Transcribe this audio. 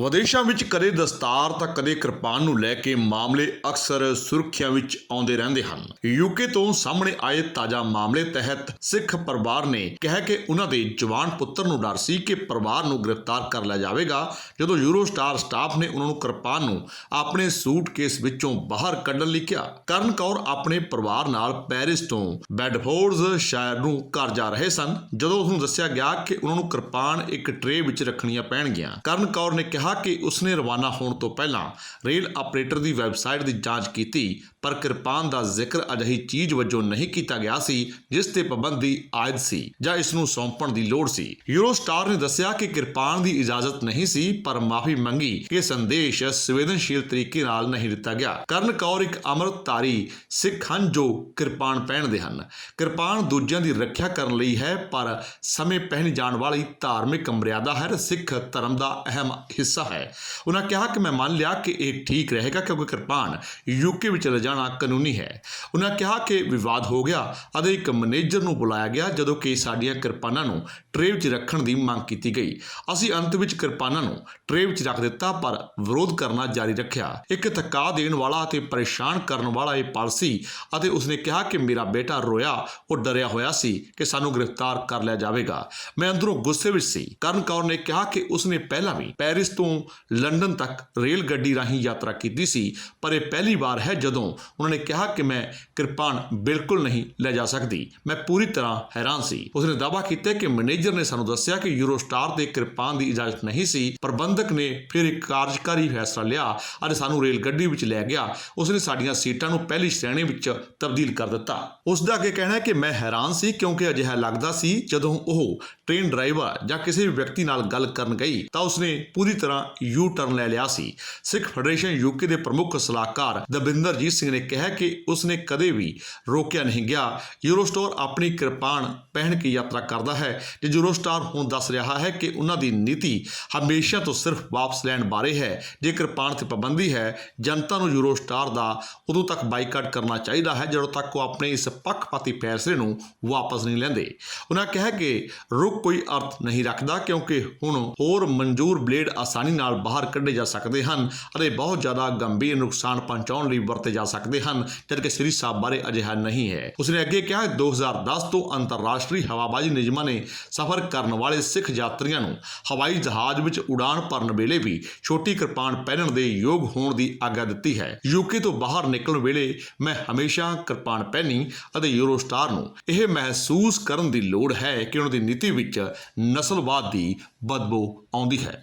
ਵਿਦੇਸ਼ਾਂ ਵਿੱਚ ਕਦੇ ਦਸਤਾਰ ਤਾਂ ਕਦੇ ਕਿਰਪਾਨ ਨੂੰ ਲੈ ਕੇ ਮਾਮਲੇ ਅਕਸਰ ਸੁਰਖੀਆਂ ਵਿੱਚ ਆਉਂਦੇ ਰਹਿੰਦੇ ਹਨ। ਯੂਕੇ ਤੋਂ ਸਾਹਮਣੇ ਆਏ ਤਾਜ਼ਾ ਮਾਮਲੇ ਤਹਿਤ ਸਿੱਖ ਪਰਿਵਾਰ ਨੇ ਕਿਹਾ ਕਿ ਉਹਨਾਂ ਦੇ ਜਵਾਨ ਪੁੱਤਰ ਨੂੰ ਡਰ ਸੀ ਕਿ ਪਰਿਵਾਰ ਨੂੰ ਗ੍ਰਿਫਤਾਰ ਕਰ ਲਿਆ ਜਾਵੇਗਾ, ਜਦੋਂ ਯੂਰੋਸਟਾਰ ਸਟਾਫ ਨੇ ਉਹਨਾਂ ਨੂੰ ਕਿਰਪਾਨ ਨੂੰ ਆਪਣੇ ਸੂਟਕੇਸ ਵਿੱਚੋਂ ਬਾਹਰ ਕੱਢਣ ਲਈ ਕਿਹਾ। ਕਰਨ ਕੌਰ ਆਪਣੇ ਪਰਿਵਾਰ ਨਾਲ ਪੈਰਿਸ ਤੋਂ ਬੈਡਫੋਰਡਸ ਸ਼ਹਿਰ ਨੂੰ ਘਰ ਜਾ ਰਹੇ ਸਨ, ਜਦੋਂ ਉਸ ਨੂੰ ਦੱਸਿਆ ਗਿਆ ਕਿ ਉਹਨਾਂ ਨੂੰ ਕਿਰਪਾਨ ਇੱਕ ਟਰੇ ਵਿੱਚ ਰੱਖਣੀਆਂ ਪੈਣਗੀਆਂ। ਕਰਨ ਕੌਰ ਨੇ ਕਿਹਾ ਕਿ ਉਸਨੇ ਰਵਾਨਾ ਹੋਣ ਤੋਂ ਪਹਿਲਾਂ ਰੇਲ ਆਪਰੇਟਰ ਦੀ ਵੈਬਸਾਈਟ ਦੀ ਜਾਂਚ ਕੀਤੀ, ਪਰ ਕਿਰਪਾਨ ਦਾ ਜ਼ਿਕਰ ਅਜਿਹੀ ਚੀਜ਼ ਵਜੋਂ ਨਹੀਂ ਕੀਤਾ ਗਿਆ ਸੀ, ਜਿਸ ਤੇ ਪਾਬੰਦੀ ਆਇਦ ਸੀ ਜਾਂ ਇਸ ਨੂੰ ਸੌਂਪਣ ਦੀ ਲੋੜ ਸੀ। ਯੂਰੋਸਟਾਰ ਨੇ ਦੱਸਿਆ ਕਿ ਕਿਰਪਾਨ ਦੀ ਇਜਾਜ਼ਤ ਨਹੀਂ ਸੀ, ਪਰ ਮਾਫੀ ਮੰਗੀ ਕਿ ਸੰਦੇਸ਼ ਸੰਵੇਦਨਸ਼ੀਲ ਤਰੀਕੇ ਨਾਲ ਨਹੀਂ ਦਿੱਤਾ ਗਿਆ। ਕਰਨ ਕੌਰ ਇੱਕ ਅੰਮ੍ਰਿਤਧਾਰੀ ਸਿੱਖ ਹਨ ਜੋ ਕਿਰਪਾਨ ਪਹਿਨਦੇ ਹਨ। ਕਿਰਪਾਨ ਦੂਜਿਆਂ ਦੀ ਰੱਖਿਆ ਕਰਨ ਲਈ ਹੈ, ਪਰ ਸਮੇਂ ਪਹਿਨ ਜਾਣ ਵਾਲੀ ਧਾਰਮਿਕ ਮਰਿਆਦਾ ਹੈ, ਸਿੱਖ ਧਰਮ ਦਾ ਅਹਿਮ ਹਿੱਸਾ ਹੈ। ਉਹਨਾਂ ਕਿਹਾ ਕਿ ਮੈਂ ਮੰਨ ਲਿਆ ਕਿ ਇਹ ਠੀਕ ਰਹੇਗਾ ਕਿਉਂਕਿ ਕਿਰਪਾਨ ਯੂਕੇ ਵਿੱਚ ਲਿਜਾਣਾ ਕਾਨੂੰਨੀ ਹੈ। ਉਹਨਾਂ ਕਿਹਾ ਕਿ ਵਿਵਾਦ ਹੋ ਗਿਆ, ਅਤੇ ਇੱਕ ਮੈਨੇਜਰ ਨੂੰ ਬੁਲਾਇਆ ਗਿਆ ਜਦੋਂ ਕਿ ਸਾਡੀਆਂ ਕਿਰਪਾਨਾਂ ਨੂੰ ਟਰੇ ਵਿੱਚ ਰੱਖਣ ਦੀ ਮੰਗ ਕੀਤੀ ਗਈ। ਅਸੀਂ ਅੰਤ ਵਿੱਚ ਕਿਰਪਾਨਾਂ ਨੂੰ ਟਰੇ ਵਿੱਚ ਰੱਖ ਦਿੱਤਾ, ਪਰ ਵਿਰੋਧ ਕਰਨਾ ਜਾਰੀ ਰੱਖਿਆ। ਇੱਕ ਥਕਾ ਦੇਣ ਵਾਲਾ ਅਤੇ ਪਰੇਸ਼ਾਨ ਕਰਨ ਵਾਲਾ ਇਹ ਪਲ ਸੀ ਅਤੇ ਉਸਨੇ ਕਿਹਾ ਕਿ ਮੇਰਾ ਬੇਟਾ ਰੋਇਆ, ਉਹ ਡਰਿਆ ਹੋਇਆ ਸੀ ਕਿ ਸਾਨੂੰ ਗ੍ਰਿਫਤਾਰ ਕਰ ਲਿਆ ਜਾਵੇਗਾ। ਮੈਂ ਅੰਦਰੋਂ ਗੁੱਸੇ ਵਿੱਚ ਸੀ। ਕਰਨ ਕੌਰ ਨੇ ਕਿਹਾ ਕਿ ਉਸਨੇ ਪਹਿਲਾਂ ਵੀ ਪੈਰਿਸ ਤੋਂ ਲੰਡਨ ਤੱਕ ਰੇਲ ਗੱਡੀ ਰਾਹੀਂ ਯਾਤਰਾ ਕੀਤੀ ਸੀ, ਪਰ ਇਹ ਪਹਿਲੀ ਵਾਰ ਹੈ ਜਦੋਂ ਉਹਨਾਂ ਨੇ ਕਿਹਾ ਕਿ ਮੈਂ ਕਿਰਪਾਨ ਬਿਲਕੁਲ ਨਹੀਂ ਲੈ ਜਾ ਸਕਦੀ। ਮੈਂ ਪੂਰੀ ਤਰ੍ਹਾਂ ਹੈਰਾਨ ਸੀ। ਉਸਨੇ ਦਾਅਵਾ ਕੀਤਾ ਕਿ ਮੈਨੇਜਰ ਨੇ ਸਾਨੂੰ ਦੱਸਿਆ ਕਿ ਯੂਰੋਸਟਾਰ ਦੇ ਕਿਰਪਾਨ ਦੀ ਇਜਾਜ਼ਤ ਨਹੀਂ ਸੀ। ਪ੍ਰਬੰਧਕ ਨੇ ਫਿਰ ਇੱਕ ਕਾਰਜਕਾਰੀ ਫੈਸਲਾ ਲਿਆ। ਅਤੇ ਸਾਨੂੰ ਰੇਲ ਗੱਡੀ ਵਿੱਚ ਲੈ ਗਿਆ। ਉਸਨੇ ਸਾਡੀਆਂ ਸੀਟਾਂ ਨੂੰ ਪਹਿਲੀ ਸ਼੍ਰੇਣੀ ਵਿੱਚ ਤਬਦੀਲ ਕਰ ਦਿੱਤਾ। ਉਸ ਦਾ ਅੱਗੇ ਕਹਿਣਾ ਹੈ ਕਿ ਮੈਂ ਹੈਰਾਨ ਸੀ ਕਿਉਂਕਿ ਅਜਿਹਾ ਲੱਗਦਾ ਸੀ ਜਦੋਂ ਉਹ ਟ੍ਰੇਨ ਡਰਾਈਵਰ ਜਾਂ ਕਿਸੇ ਵੀ ਵਿਅਕਤੀ ਨਾਲ ਗੱਲ ਕਰਨ ਗਈ, ਤਾਂ ਉਸਨੇ ਪੂਰੀ ਤਰ੍ਹਾਂ ਯੂ ਟਰਨ ਲੈ ਲਿਆ ਸੀ। ਸਿੱਖ ਫੈਡਰੇਸ਼ਨ ਯੂਕੇ ਦੇ ਪ੍ਰਮੁੱਖ ਸਲਾਹਕਾਰ ਦਵਿੰਦਰਜੀਤ ਸਿੰਘ ਨੇ ਕਿਹਾ ਕਿ ਉਸਨੇ ਕਦੇ ਵੀ ਰੋਕਿਆ ਨਹੀਂ ਗਿਆ। ਯੂਰੋਸਟਾਰ ਆਪਣੀ ਕਿਰਪਾਨ ਪਹਿਨ ਕੇ ਯਾਤਰਾ ਕਰਦਾ ਹੈ ਜੇ ਯੂਰੋਸਟਾਰ ਹੁਣ ਦੱਸ ਰਿਹਾ ਹੈ ਕਿ ਉਹਨਾਂ ਦੀ ਨੀਤੀ ਹਮੇਸ਼ਾ ਤੋਂ ਸਿਰਫ ਵਾਪਸ ਲੈਣ ਬਾਰੇ ਹੈ। ਜੇ ਕਿਰਪਾਨ ਤੇ ਪਾਬੰਦੀ ਹੈ, ਜਨਤਾ ਨੂੰ ਯੂਰੋਸਟਾਰ ਦਾ ਉਦੋਂ ਤੱਕ ਬਾਈਕਾਟ ਕਰਨਾ ਚਾਹੀਦਾ ਹੈ ਜਦੋਂ ਤੱਕ ਉਹ ਆਪਣੇ ਇਸ ਪੱਖਪਾਤੀ ਫੈਸਲੇ ਨੂੰ ਵਾਪਸ ਨਹੀਂ ਲੈਂਦੇ। ਉਹਨਾਂ ਕਿਹਾ ਕਿ ਰੁਕ ਕੋਈ ਅਰਥ ਨਹੀਂ ਰੱਖਦਾ ਕਿਉਂਕਿ ਹੁਣ ਹੋਰ ਮਨਜ਼ੂਰ ਬਲੇਡ ਆਸਾਨੀ ਆਸਾਨੀ ਨਾਲ ਬਾਹਰ ਕੱਢੇ ਜਾ ਸਕਦੇ ਹਨ ਅਤੇ ਬਹੁਤ ਜ਼ਿਆਦਾ ਗੰਭੀਰ ਨੁਕਸਾਨ ਪਹੁੰਚਾਉਣ ਲਈ ਵਰਤੇ ਜਾ ਸਕਦੇ ਹਨ, ਜਦਕਿ ਸ੍ਰੀ ਸਾਹਿਬ ਬਾਰੇ ਅਜਿਹਾ ਨਹੀਂ ਹੈ। ਉਸਨੇ ਅੱਗੇ ਕਿਹਾ 2010 ਤੋਂ ਅੰਤਰਰਾਸ਼ਟਰੀ ਹਵਾਬਾਜ਼ੀ ਨਿਯਮਾਂ ਨੇ ਸਫ਼ਰ ਕਰਨ ਵਾਲੇ ਸਿੱਖ ਯਾਤਰੀਆਂ ਨੂੰ ਹਵਾਈ ਜਹਾਜ਼ ਵਿੱਚ ਉਡਾਨ ਭਰਨ ਵੇਲੇ ਵੀ ਛੋਟੀ ਕਿਰਪਾਨ ਪਹਿਨਣ ਦੇ ਯੋਗ ਹੋਣ ਦੀ ਆਗਿਆ ਦਿੱਤੀ ਹੈ। ਯੂਕੇ ਤੋਂ ਬਾਹਰ ਨਿਕਲਣ ਵੇਲੇ ਮੈਂ ਹਮੇਸ਼ਾ ਕਿਰਪਾਨ ਪਹਿਨੀ ਅਤੇ ਯੂਰੋਸਟਾਰ ਨੂੰ ਇਹ ਮਹਿਸੂਸ ਕਰਨ ਦੀ ਲੋੜ ਹੈ ਕਿ ਉਹਨਾਂ ਦੀ ਨੀਤੀ ਵਿੱਚ ਨਸਲਵਾਦ ਦੀ ਬਦਬੂ ਆਉਂਦੀ ਹੈ।